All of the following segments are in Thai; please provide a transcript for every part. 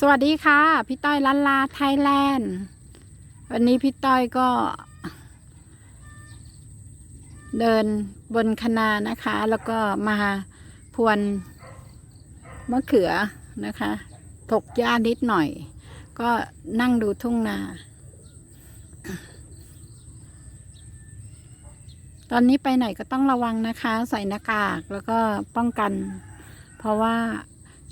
สวัสดีค่ะ พี่ต้อยลันลาไทยแลนด์ วันนี้พี่ต้อยก็ เดินบนคะนานะคะ แล้วก็มาพรวนมะเขือนะคะ ถกหญ้านิดหน่อย ก็นั่งดูทุ่งนา ตอนนี้ไปไหนก็ต้องระวังนะคะ ใส่หน้ากากแล้วก็ป้องกัน เพราะว่า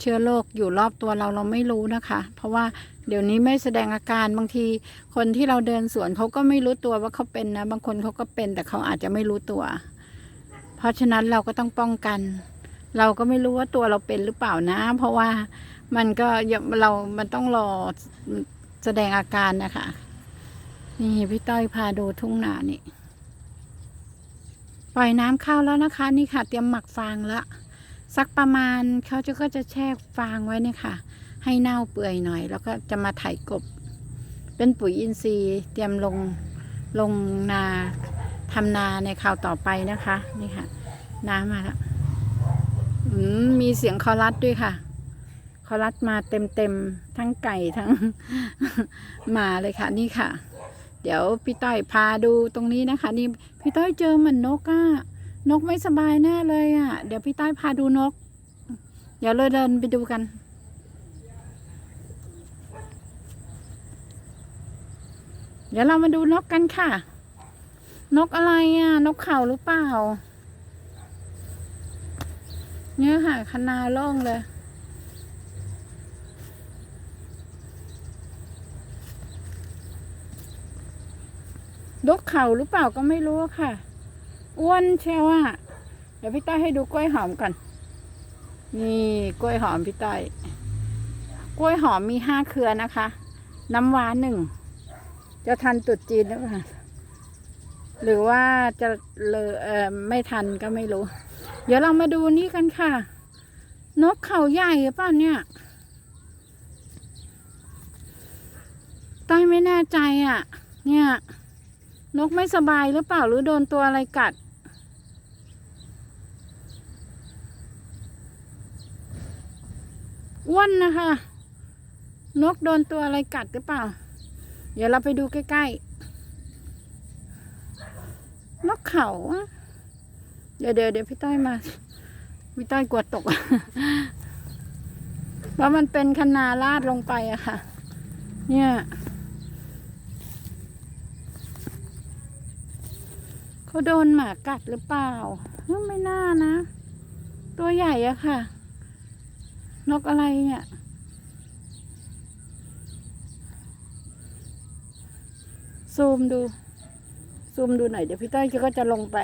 เชื้อโรคอยู่รอบตัวเราเราไม่รู้นะคะ เพราะว่าเดี๋ยวนี้ไม่แสดงอาการบางที คนที่เราเดินสวนเขาก็ไม่รู้ตัวว่าเขาเป็นนะ บางคนเขาก็เป็นแต่เขาอาจจะไม่รู้ตัว เพราะฉะนั้นเราก็ต้องป้องกัน เราก็ไม่รู้ว่าตัวเราเป็นหรือเปล่านะ เพราะว่ามันก็เรา มันต้องรอแสดงอาการนะคะ นี่พี่ต้อยพาดูทุ่งนานี่ ปล่อยน้ำเข้าแล้วนะคะ นี่ค่ะ เตรียมหมักฟางแล้ว สักประมาณเขาจะก็จะแช่ฟางไว้เนี่ยค่ะ ให้เน่าเปื่อยหน่อย แล้วก็จะมาไถกบ เป็นปุ๋ยอินทรีย์เตรียมลงลงนาทำนาในคราวต่อไปนะคะนี่ค่ะ น้ำมาแล้วมมีเสียงคอรัสด้วยค่ะ คอรัสมาเต็มเต็มทั้งไก่ทั้งหมาเลยค่ะ นี่ค่ะ เดี๋ยวพี่ต้อยพาดูตรงนี้นะคะ นี่พี่ต้อยเจอเหมือนนกอะ นกไม่สบายแน่เลยอะเดี๋ยวพี่ต้พาดูนก เดี๋ยวเราเดินไปดูกัน เดี๋ยวเรามาดูนกกันค่ะ นกอะไรอะนกเขาหรือเปล่า เนี่ยค่ะคนาล่องเลยนกเขาหรือเปล่าก็ไม่รู้ค่ะ อ้วนเชียวอะเดี๋ยวพี่ต้อยให้ดูกล้วยหอมก่อน นี่กล้วยหอมพี่ต้อย กล้วยหอมมีห้าเครือนะคะ น้ำหวานหนึ่ง จะทันตุดจีนหรือเปล่าหรือว่าจะเลเออไม่ทันก็ไม่รู้ เดี๋ยวเรามาดูนี่กันค่ะ นกเขาใหญ่หรือเปล่าเนี่ยต้อยไม่แน่ใจอะ เนี่ย นกไม่สบายหรือเปล่าหรือโดนตัวอะไรกัด อ้วนนะคะ นกโดนตัวอะไรกัดหรือเปล่า เดี๋ยวเราไปดูใกล้ๆ นกเขา เดี๋ยวเดี๋ยวเดี๋ยวพี่ต้อยมา พี่ต้อยกลัวตก เพราะมันเป็นคนาลาดลงไปอะค่ะ เนี่ย เขาโดนหมากัดหรือเปล่าไม่น่านะ ตัวใหญ่อะค่ะ นกอะไรเนี่ย ซูมดู ซูมดูหน่อยเดี๋ยวพี่ต้อยก็จะลงไป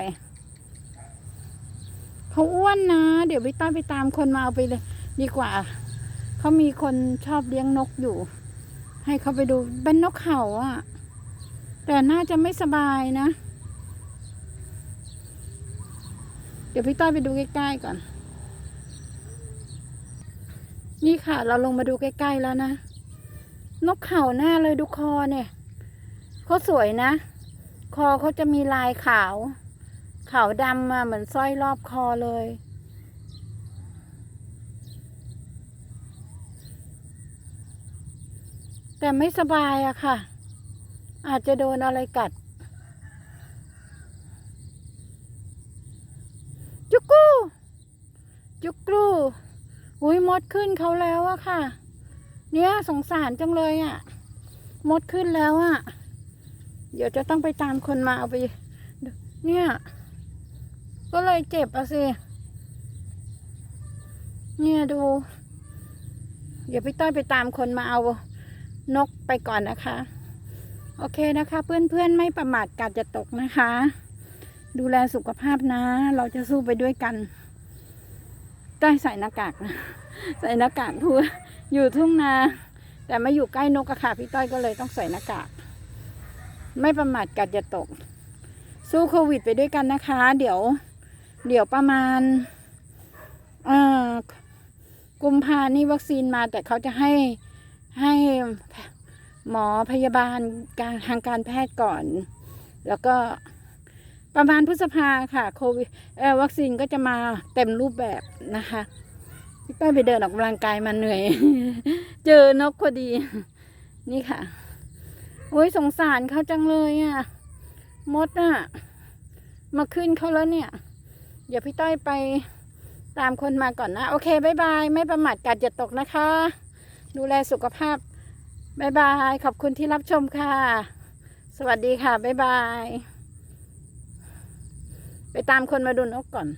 เขาอ้วนนะ เดี๋ยวพี่ต้อยไปตามคนมาเอาไปเลยดีกว่า เขามีคนชอบเลี้ยงนกอยู่ ให้เขาไปดู เป็นนกเขาอะแต่น่าจะไม่สบายนะ เดี๋ยวพี่ต้อยไปดูใกล้ๆก่อน นี่ค่ะ เราลงมาดูใกล้ๆแล้วนะ นกเขาหน้าเลยดูคอเนี่ยเขาสวยนะ คอเขาจะมีลายขาว ขาวดำมาเหมือนสร้อยรอบคอเลย แต่ไม่สบายอะค่ะ อาจจะโดนอะไรกัด จุกกู จุกกูอุ้ยมดขึ้นเขาแล้วอะค่ะ เนี่ยสงสารจังเลยอะมดขึ้นแล้วอะเดี๋ยวจะต้องไปตามคนมาเอาไป เนี่ย ก็เลยเจ็บอะสิ เนี่ยดู เดี๋ยวพี่ต้อยไปตามคนมาเอานกไปก่อนนะคะ โอเคนะคะ เพื่อนๆไม่ประมาทกาดจะตกนะคะ ดูแลสุขภาพนะ เราจะสู้ไปด้วยกัน ได้ใส่หน้ากากนะใส่หน้ากากทั่วอยู่ทุ่งนา แต่ไม่อยู่ใกล้นกอะค่ะพี่ต้อยก็เลยต้องใส่หน้ากาก ไม่ประมาทกัดจะตก สู้โควิดไปด้วยกันนะคะ เดี๋ยว เดี๋ยวประมาณเอ่อกุมภานี่วัคซีนมาแต่เขาจะให้ให้หมอพยาบาลการทางการแพทย์ก่อน แล้วก็ ประมาณพฤษภาค่ะโควิดวัคซีนก็จะมาเต็มรูปแบบนะคะพี่ต้อยไปเดินออกกำลังกายมาเหนื่อย เจอนกพอดี นี่ค่ะ โอ้ยสงสารเขาจังเลยอะ มดอะ มาขึ้นเขาแล้วเนี่ย เดี๋ยวพี่ต้อยไปตามคนมาก่อนนะ โอเคบายบาย ไม่ประมาทกาดอย่าตกนะคะ ดูแลสุขภาพบายบาย ขอบคุณที่รับชมค่ะ สวัสดีค่ะบายบาย ไปตามคนมาดูนกก่อน